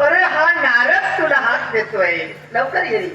अरे हा नारद तुला हात देतोय. लवकर येईल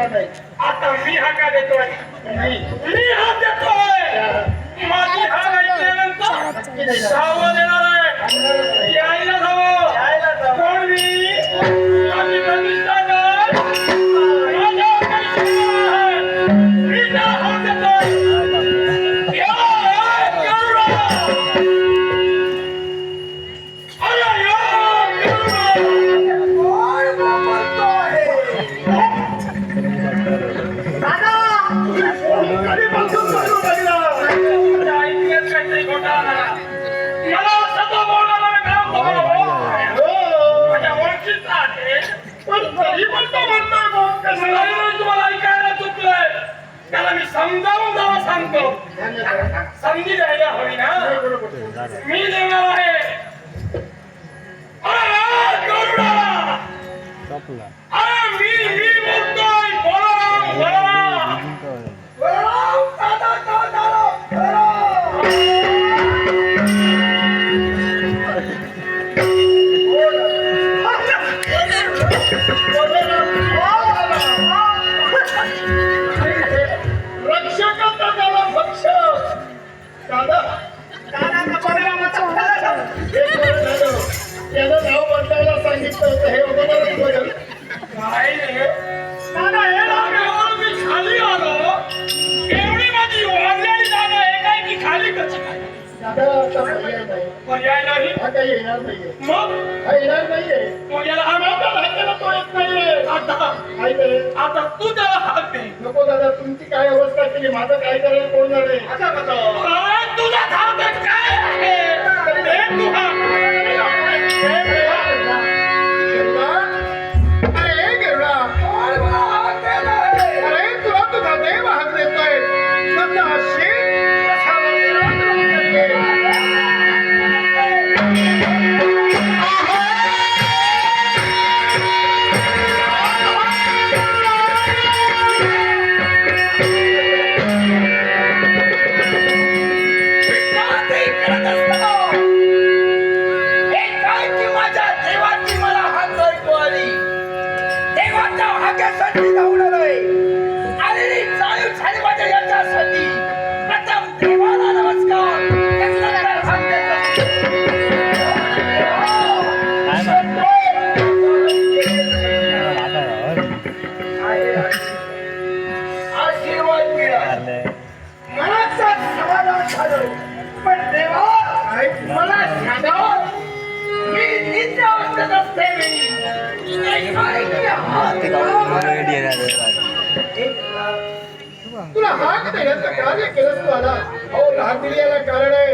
आता मी हा का देतोय. मी हा देतोय. माझी हा नाही सावं देणार आहे. यायला हवं. समझी जाएगा होगी ना मिल रहा है अरे गरुड़ा अरे मी मी बोलता है बलराम बलराम आता आता पर्याय नाही तो येत आता काय आता तू त्याला हात दे. नको दादा तुमची काय अवस्था केली? माझं काय करायला कोण झालंय असं कसं भाग्यासाठी धावणार आहे तुला हाक देण्याचं कार्य केलंस तू आला अहो राग दिली याला कारण आहे